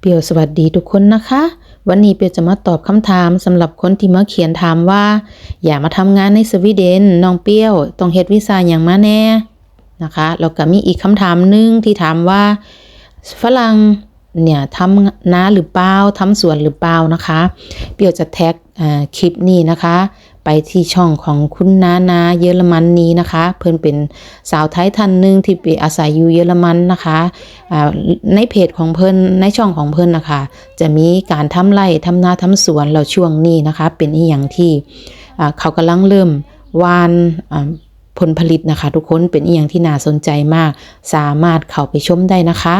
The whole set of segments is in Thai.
เปียวสวัสดีทุกคนนะคะ วันนี้เปียวจะมาตอบคำถามสำหรับคนที่มาเขียนถามว่า อยากมาทำงานในสวีเดนน้องเปียวต้องเฮ็ดวีซ่าอย่างมาแน่นะคะแล้วก็มีอีกคำถามหนึงที่ถามว่า ฝรั่งเนี่ยทำนาหรือเปล่าทำสวนหรือเปล่านะคะ เปียวจะแท็กคลิปนี้นะคะ ไปที่ช่องของคุณนานาเยอรมันนี้นะคะ เพิ่นเป็นสาวไทยท่านหนึ่งที่ไปอาศัยอยู่เยอรมันนะคะในเพจของเพิ่นในช่องของเพิ่นนะคะ จะมีการทำไร่ทำนาทำสวนแล้วช่วงนี้นะคะ เป็นอีหยังที่เขากำลังเริ่มวานผลผลิตนะคะ ทุกคนเป็นอีหยังที่น่าสนใจมาก สามารถเข้าไปชมได้นะคะ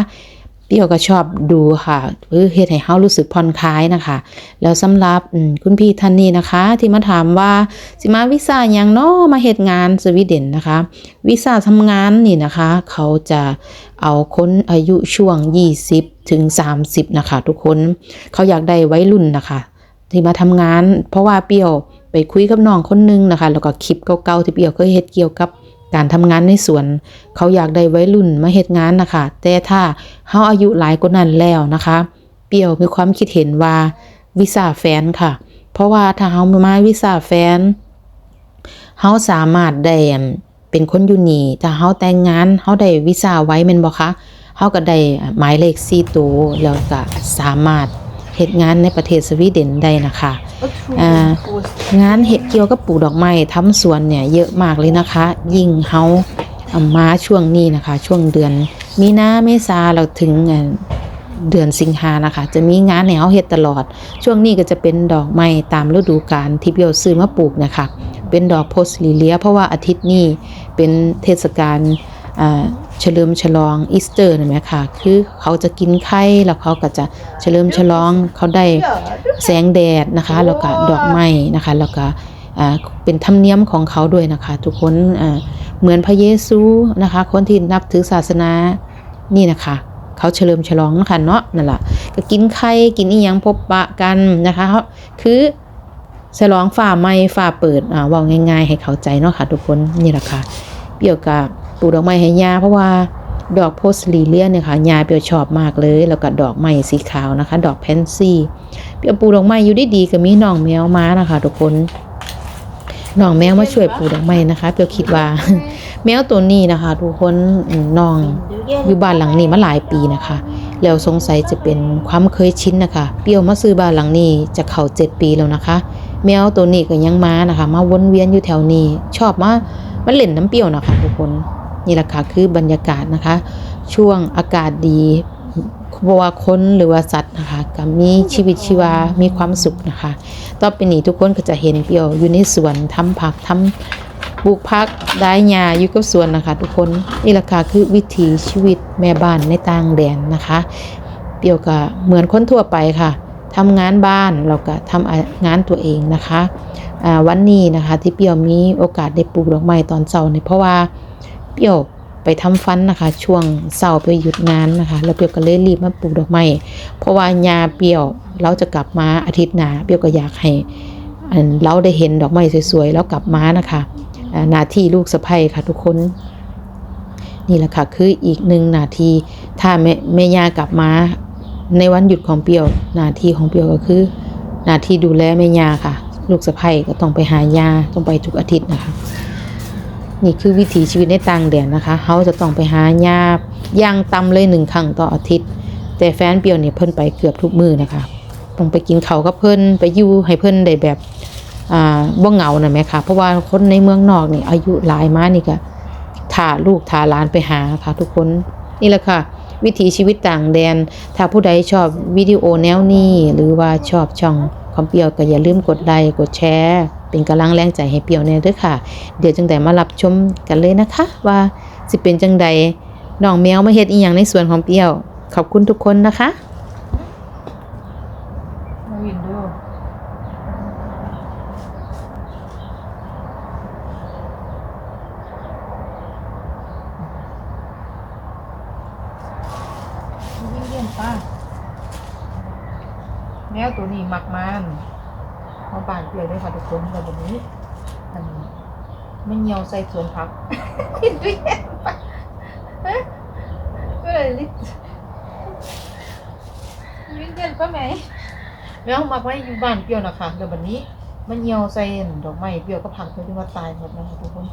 เปรี้ยวก็ชอบดูค่ะเพื่อเฮ็ดให้เฮารู้สึกผ่อนคลายนะคะ แล้วสำหรับคุณพี่ท่านนี้นะคะ ที่มาถามว่าสิมาวีซ่ายังเนาะมาเฮ็ดงานสวีเดนนะคะวีซ่าทำงานนี่นะคะ เขาจะเอาคนอายุช่วง 20 ถึง 30 นะคะ ทุกคนเขาอยากได้ไวัยรุ่นนะคะ ที่มาทำงาน เพราะว่าเปียวไปคุยกับน้องคนนึงนะคะ แล้วก็คลิปเก่าๆที่เปียวเคยเฮ็ดเกี่ยวกับ การทำงานในสวน เขาอยากได้ไวัยรุ่นมาเฮ็ดงานนะคะ แต่ถ้าเฮาอายุหลายกว่านั้นแล้วนะคะ เปียวมีความคิดเห็นว่าวีซ่าแฟนค่ะ เพราะว่าถ้าเฮาไมาวีซ่าแฟนเฮาสามารถได้เป็นคนอยู่นี่ถ้าเฮาแต่งงานเฮาได้วีซ่าไว้แม่นบ่คะเฮาก็ได้หมายเลข4ตัวแล้วก็สามารถเฮ็ดงานในประเทศสวีเดนได้นะคะ งานเฮ็ดเกี่ยวกับปลูกดอกไม้ทำสวนเนี่ยเยอะมากเลยนะคะ ยิ่งเฮาอามาช่วงนี้นะคะ ช่วงเดือน มีนาเมษาเราถึงเดือนสิงหานะคะ จะมีงานให้เฮาเฮ็ดตลอด ช่วงนี้ก็จะเป็นดอกไม้ตามฤดูกาลที่เปียวซื้อมาปลูกนะคะ เป็นดอกโพสลิเลีย เพราะว่าอาทิตย์นี้เป็นเทศกาลอ่า เฉลิมฉลองอีสเตอร์นะแม่ค่ะ คือเขาจะกินไข่แล้วเขาก็จะเฉลิมฉลองเขาได้แสงแดดนะคะแล้วก็ดอกไม้นะคะแล้วก็อ่าเป็นธรรมเนียมของเขาด้วยนะคะ ทุกคนอ่าเหมือนพระเยซูนะคะ คนที่นับถือศาสนานี่นะคะเขาเฉลิมฉลองนะคะเนาะนั่นแหละก็กินไข่กินอีหยังพบปะกันนะคะเขาคือฉลองฝ่าไม้ฝ่าเปิดอ่าว่าง่าย ๆ ให้เข้าใจเนาะค่ะ ทุกคนนี่แหละค่ะเปี่ยวกับ ปลูกดอกไม้ให้ยาเพราะว่าดอกโพสลีเลียนเนี่ยค่ะยาเปียวชอบมากเลย แล้วก็ดอกไม้สีขาวนะคะ ดอกแพนซี่เปียวปลูกดอกไม้อยู่ได้ดีๆก็มีน้องแมวมานะคะ ทุกคนน้องแมวมาช่วยปลูกดอกไม้นะคะเปียวคิดว่า แมวตัวนี้นะคะ ทุกคนน้องอยู่บ้านหลังนี้มาหลายปีนะคะ แล้วสงสัยจะเป็นความเคยชินนะคะ เปียวมาซื้อบ้านหลังนี้จะเข้าเจ็ดปีแล้วนะคะ แมวตัวนี้ก็ยังมานะคะ มาวนเวียนอยู่แถวนี้ ชอบมามาเล่นน้ำเปียวนะคะ ทุกคน นี่แหละค่ะคือบรรยากาศนะคะ ช่วงอากาศดีเพราะว่าคนหรือว่าสัตว์นะคะก็มีชีวิตชีวา มีความสุขนะคะ ต่อไปนี้ทุกคนก็จะเห็นเปียวอยู่ในสวนทำผักทำปลูกพักได้หญ้าอยู่กับสวนนะคะ ทุกคนนี่แหละค่ะคือวิถีชีวิตแม่บ้านในต่างแดนนะคะ เปียวก็เหมือนคนทั่วไปค่ะทำงานบ้านเราก็ทำงานตัวเองนะคะวันนี้นะคะที่เปียวมีโอกาสได้ปลูกดอกไม้ตอนเช้าเนี่ยเพราะว่า เปียวไปทำฟันนะคะ ช่วงเสาร์ไปหยุดงานนะคะ แล้วเปียวก็เลยรีบมาปลูกดอกไม้เพราะว่ายาเปียวเราจะกลับมาอาทิตย์หน้าเปียวก็อยากให้เราได้เห็นดอกไม้สวยๆแล้วกลับมานะคะหน้าที่ลูกสะใภ้ค่ะทุกคนนี่แหละค่ะคืออีกหนึ่งนาทีถ้าแม่แม่ยากลับมาในวันหยุดของเปียวหนาทีของเปียวก็คือหนาที่ดูแลแม่ยาค่ะ ลูกสะใภ้ก็ต้องไปหายาต้องไปทุกอาทิตย์นะคะ นี่คือวิถีชีวิตในต่างแดนนะคะเขาจะต้องไปหายาย่างตำเลยหนึ่งครั้งต่ออาทิตย์ แต่แฟนเปียวเนี่ยเพิ่นไปเกือบทุกมือนะคะต้องไปกินเขากับเพิ่นไปอยู่ให้เพิ่นได้แบบอ่าบ่เหงาหนะแม่ค่ะเพราะว่าคนในเมืองนอกนี่อายุหลายมานี่ก็ถ่าลูกถ่าหลานไปหาค่ะทุกคนนี่แหละค่ะ วิถีชีวิตต่างแดน ถ้าผู้ใดชอบวิดีโอแนวนี้ หรือว่าชอบช่องของเปียวก็อย่าลืมกดไลค์กดแชร์ เป็นกำลังแรงใจให้เปียวแน่ด้วยค่ะ เดี๋ยวจังใดมารับชมกันเลยนะคะ ว่าสิเป็นจังใดน้องแมวมาเฮ็ดอีหยังในสวนของเปียว ขอบคุณทุกคนนะคะ มาวินดูวิ่งเลี่ยนป้าแมวตัวนี้มักมันมาบาน เปลี่ยนเลยค่ะทุกคนแต่แบบนี้อันไม่เหี่ยวใส่สวนพักเลี่ยนป้าฮะก็เลยลิวิ่งเดินก็ไหมแมวมาไว้อยู่บ้านเปรี้ยวนะคะเดี๋ยววันนี้มันเหี่ยวใส่ดอกไม้เปรี้ยวก็พังจนถึงว่าตายหมดนะคะทุกคน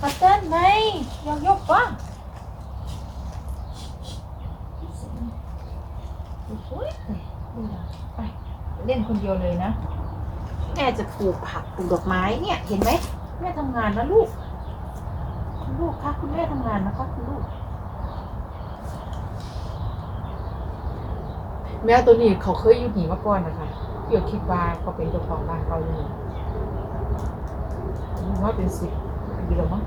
ขัดเต้นไหมยกยกปะโอ้ยดูนะไปเล่นคนเดียวเลยนะ แม่จะปลูกผักปลูกดอกไม้เนี่ย เห็นไหมแม่ทำงานนะลูก คุณลูกคะคุณแม่ทำงานนะคะคุณลูก แม่ตัวนี้เขาเคยอยู่หนีมาก่อนนะคะเกี่ยวคิดว่าเขาเป็นเจ้าของบ้านเขาอยู่ว่าเป็นสิบปีแล้วมั้ง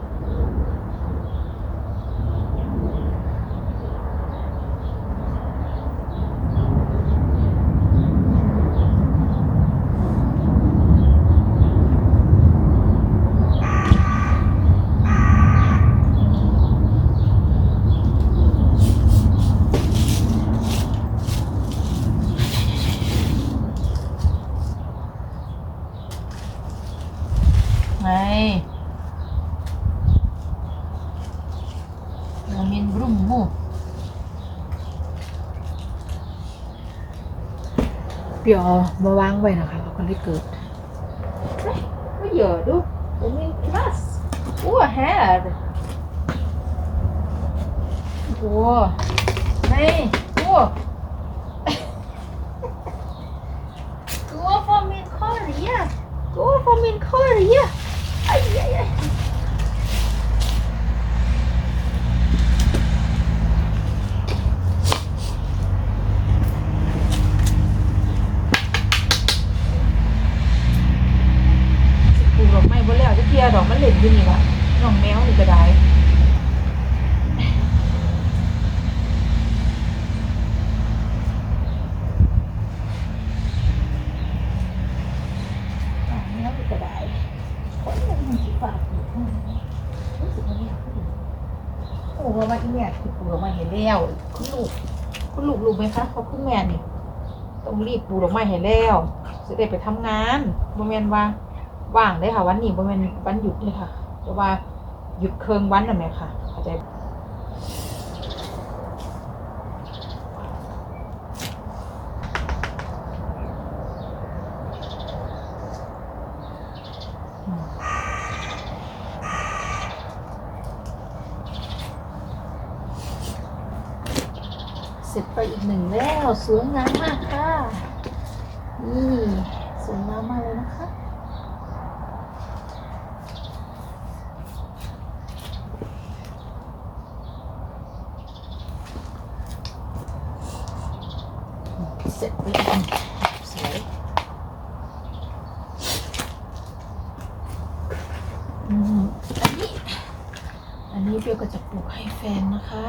นามินบรุมมู เปียวเอามาวางไว้นะคะแล้วก็เลยเกิดไม่เยอะดูนามินคลาสโอ้แฮดโอ้ไม่โอ้ Gå för min korg! Gå för min korg! Aj, aj, aj. Pù méo thì cái đáy อะแม่ก็ไดคนมันมีสิฝากอยู่ข้างในรู้สึกว่าเนี่ยโอ้โหว่าอีเนี่ยคือปูออกมาเห็นแล้วคุณลูกคุณลูกรู้ไหมคะเพราคุณแม่นี่ต้องรีบปูออกมาเห็นแล้วจะได้ไปทำงานบ่แมนว่า ว่างได้ค่ะ วันนี้บ่แม่นวันหยุดเลยค่ะแต่ว่าหยุดเคิงวันน่ะแม่ค่ะเข้าใจเสร็จไปอีกหนึ่งแล้ว สวยงามมากค่ะ นี่ สวยงามมากเลยนะคะ จไปอีกหนึ่งสวยอืมอันนี้ อันนี้เบลก็จะปลูกให้แฟนนะคะ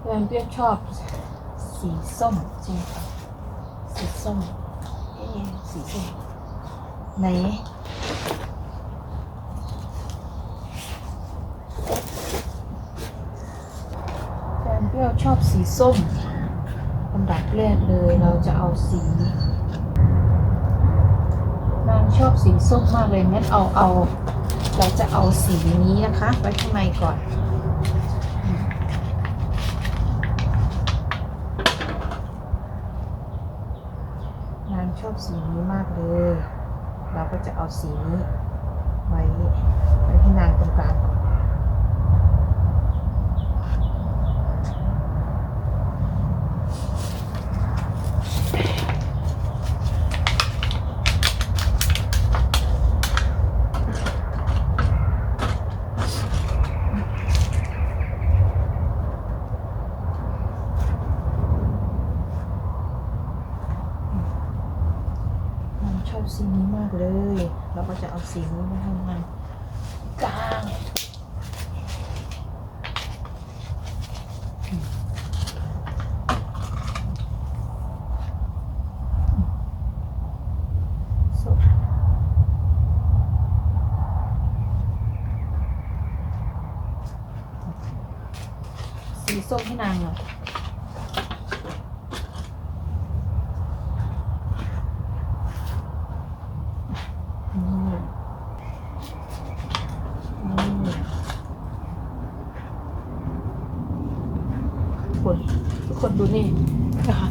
แฟนเปียกชอบสีส้มจริงสีส้มเอ๊สีส้มไหนแฟนเปียก ชอบสีส้มอันดับแรกเลยเราจะเอาสี นางชอบสีส้มมากเลยงั้นเอาเอา เราจะเอาสีนี้นะคะ ไว้ข้างในก่อนนางชอบสีนี้มากเลย เราก็จะเอาสีนี้ไว้ไว้ให้นางตรงกลางก่อนนางช อบสีนี้มากเลย เราก็จะเอาสีนี้มาให้นางกลางสีส้มให้นางหน่อย นี่นี่ คน ทุกคน ดูนี่นะคะ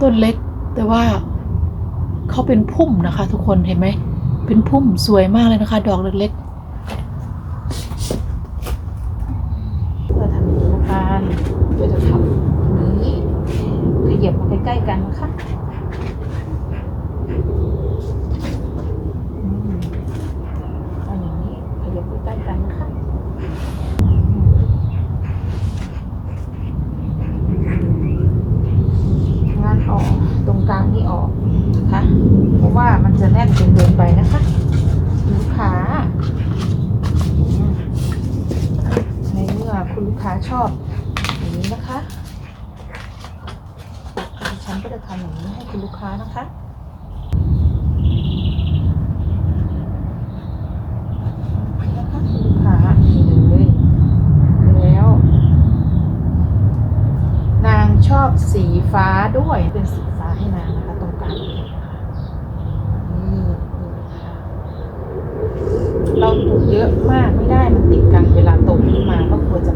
ต้นเล็กแต่ว่าเขาเป็นพุ่มนะคะ ทุกคนเห็นไหม เป็นพุ่มสวยมากเลยนะคะ ดอกเล็กเพื่อทำอย่างนี้นะคะเพื่อจะทำนี้ขยับมาใกล้ๆกันนะคะอืมเอาอย่างนี้ขยับใกล้ๆกันนะคะงานออกตรงกลางนี่ออกนะคะ เพราะว่ามันจะแน่นจนเกินไปนะคะลูกค้า ในเมื่อคุณลูกค้าชอบอย่างนี้นะคะดิฉัน ก็จะทำอย่างนี้ให้คุณลูกค้านะคะนะคะคุณลูกค้านี่เลยแล้ว นางชอบสีฟ้าด้วยเป็นสีฟ้าให้นางนะคะตรงกลางนี่นะคะเราปลูกเยอะมากไม่ได้มันติดกันเวลาโตขึ้นมาก็ควรจะ